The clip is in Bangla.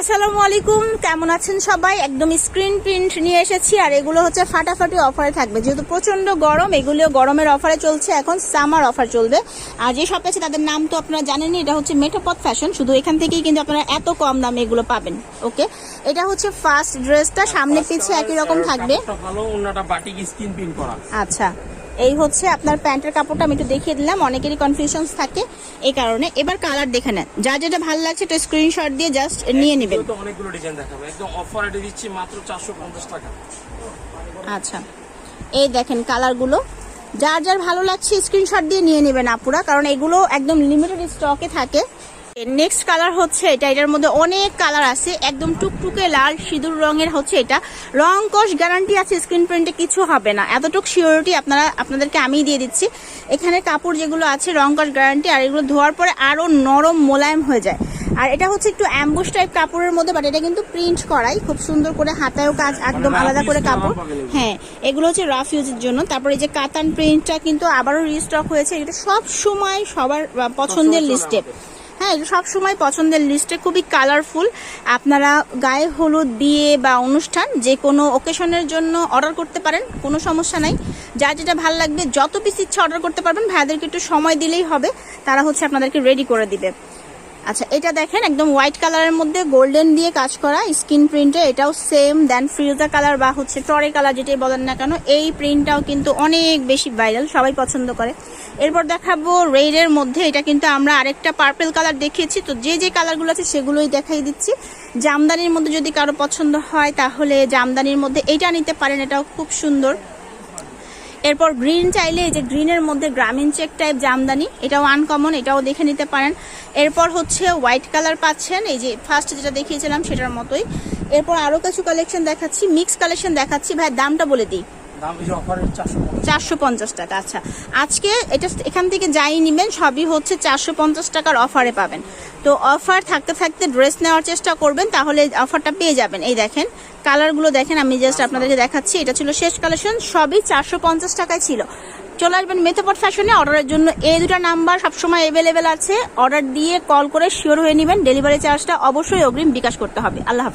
আসসালামু আলাইকুম। কেমন আছেন সবাই? একদম স্ক্রিন প্রিন্ট নিয়ে এসেছি আর এগুলো হচ্ছে ফাটাফাটি অফারে থাকবে। যেহেতু প্রচণ্ড গরম এগুলিও গরমের অফারে চলছে এখন সামার অফার চলবে। আর যে শপ আছে তাদের নাম তো আপনারা জানেনই এটা হচ্ছে মেটাপথ ফ্যাশন শুধু এখান থেকেই কিন্তু আপনারা এত কম দামে এগুলো পাবেন ওকে এটা হচ্ছে ফার্স্ট ড্রেসটা সামনে পিছে একই রকম থাকবে। ভালো অন্যটা বাটিক স্কিন প্রিন্ট করা। আচ্ছা। এই হচ্ছে আপনার প্যান্টের কাপড়টা আমি একটু দেখিয়ে দিলাম অনেকেরই কনফিউশন থাকে এই কারণে। এবার কালার দেখে নেন। যা যেটা ভালো লাগছে একটা স্ক্রিনশট দিয়ে জাস্ট নিয়ে নেবেন। অনেকগুলো ডিজাইন দেখাবো। একদম অফার রেটে দিচ্ছি মাত্র চারশো পঞ্চাশ টাকা। আচ্ছা। এই দেখেন কালারগুলো যার যার ভালো লাগছে স্ক্রিনশট দিয়ে নিয়ে নেবেন আপুরা কারণ এগুলো একদম লিমিটেড স্টকে থাকে। নেক্সট কালার হচ্ছে এটা। এটার মধ্যে অনেক কালার আছে। একদম টুকটুকে লাল সিঁদুর রঙের হচ্ছে এটা। রং কস গ্যারান্টি আছে স্ক্রিন প্রিন্টে কিছু হবে না। এতটুক সিওরিটি আপনারা আপনাদেরকে আমি দিয়ে দিচ্ছি। এখানে কাপড় যেগুলো আছে রং কস গ্যারান্টি আর এগুলো ধোয়ার পরে আরও নরম মোলায়েম হয়ে যায়। আর এটা হচ্ছে একটু অ্যাম্বুস টাইপ কাপড়ের মধ্যে বাট এটা কিন্তু প্রিন্ট করাই। খুব সুন্দর করে হাতায়ও কাজ একদম আলাদা করে কাপড়। হ্যাঁ এগুলো হচ্ছে রাফ ইউজের জন্য। তারপরে এই যে কাতান প্রিন্টটা কিন্তু আবারও রিস্টক হয়েছে। এটা সব সময় সবার পছন্দের লিস্টে। হ্যাঁ সব সময় পছন্দের লিস্টে খুবই কালারফুল আপনারা গায়ে হলুদ, বিয়ে বা অনুষ্ঠান যে কোনো ওকেশনের জন্য অর্ডার করতে পারেন, কোনো সমস্যা নাই। যা যেটা ভালো লাগবে, যত পিস ইচ্ছা অর্ডার করতে পারবেন। ভাইয়াদেরকে একটু সময় দিলেই হবে। তারা হচ্ছে আপনাদেরকে রেডি করে দিবে। আচ্ছা এটা দেখেন, একদম হোয়াইট কালারের মধ্যে গোল্ডেন দিয়ে কাজ করা স্কিন প্রিন্টে এটাও সেম দেন ফ্রিজা কালার বা হচ্ছে টরে কালার যেটাই বলেন না কেন, এই প্রিন্টটাও কিন্তু অনেক বেশি ভাইরাল সবাই পছন্দ করে। এরপর দেখাবো রেডের মধ্যে, এটা কিন্তু আমরা আরেকটা পার্পেল কালার দেখিয়েছি। তো যে যে কালারগুলো আছে, সেগুলোই দেখাই দিচ্ছি। জামদানির মধ্যে যদি কারও পছন্দ হয়, তাহলে জামদানির মধ্যে এটা নিতে পারেন, এটাও খুব সুন্দর। এরপর গ্রিন চাইলে এই যে গ্রিনের মধ্যে গ্রামীণ চেক টাইপ জামদানি এটাও আনকমন এটাও দেখে নিতে পারেন। এরপর হচ্ছে হোয়াইট কালার পাচ্ছেন এই যে ফার্স্ট যেটা দেখিয়েছিলাম সেটার মতোই। এরপর আরও কিছু কালেকশন দেখাচ্ছি মিক্স কালেকশন দেখাচ্ছি। ভাই দামটা বলে দিই। চারশো পঞ্চাশ। টাকা আচ্ছা। আজকে এটা এখান থেকে যাই নিবেন সবই হচ্ছে চারশো পঞ্চাশ টাকার অফারে পাবেন। তো অফার থাকতে থাকতে ড্রেস নেওয়ার চেষ্টা করবেন, তাহলে অফারটা পেয়ে যাবেন। এই দেখেন কালারগুলো দেখেন, আমি জাস্ট আপনাদেরকে দেখাচ্ছি, এটা ছিল শেষ কালেকশন সবই চারশো পঞ্চাশ টাকায় ছিল। চলে আসবেন মেথপট ফ্যাশনে অর্ডারের জন্য এই দুটো নাম্বার সবসময় অ্যাভেলেবেল আছে। অর্ডার দিয়ে কল করে শিওর হয়ে নেবেন ডেলিভারি চার্জটা অবশ্যই অগ্রিম বিকাশ করতে হবে। আল্লাহ।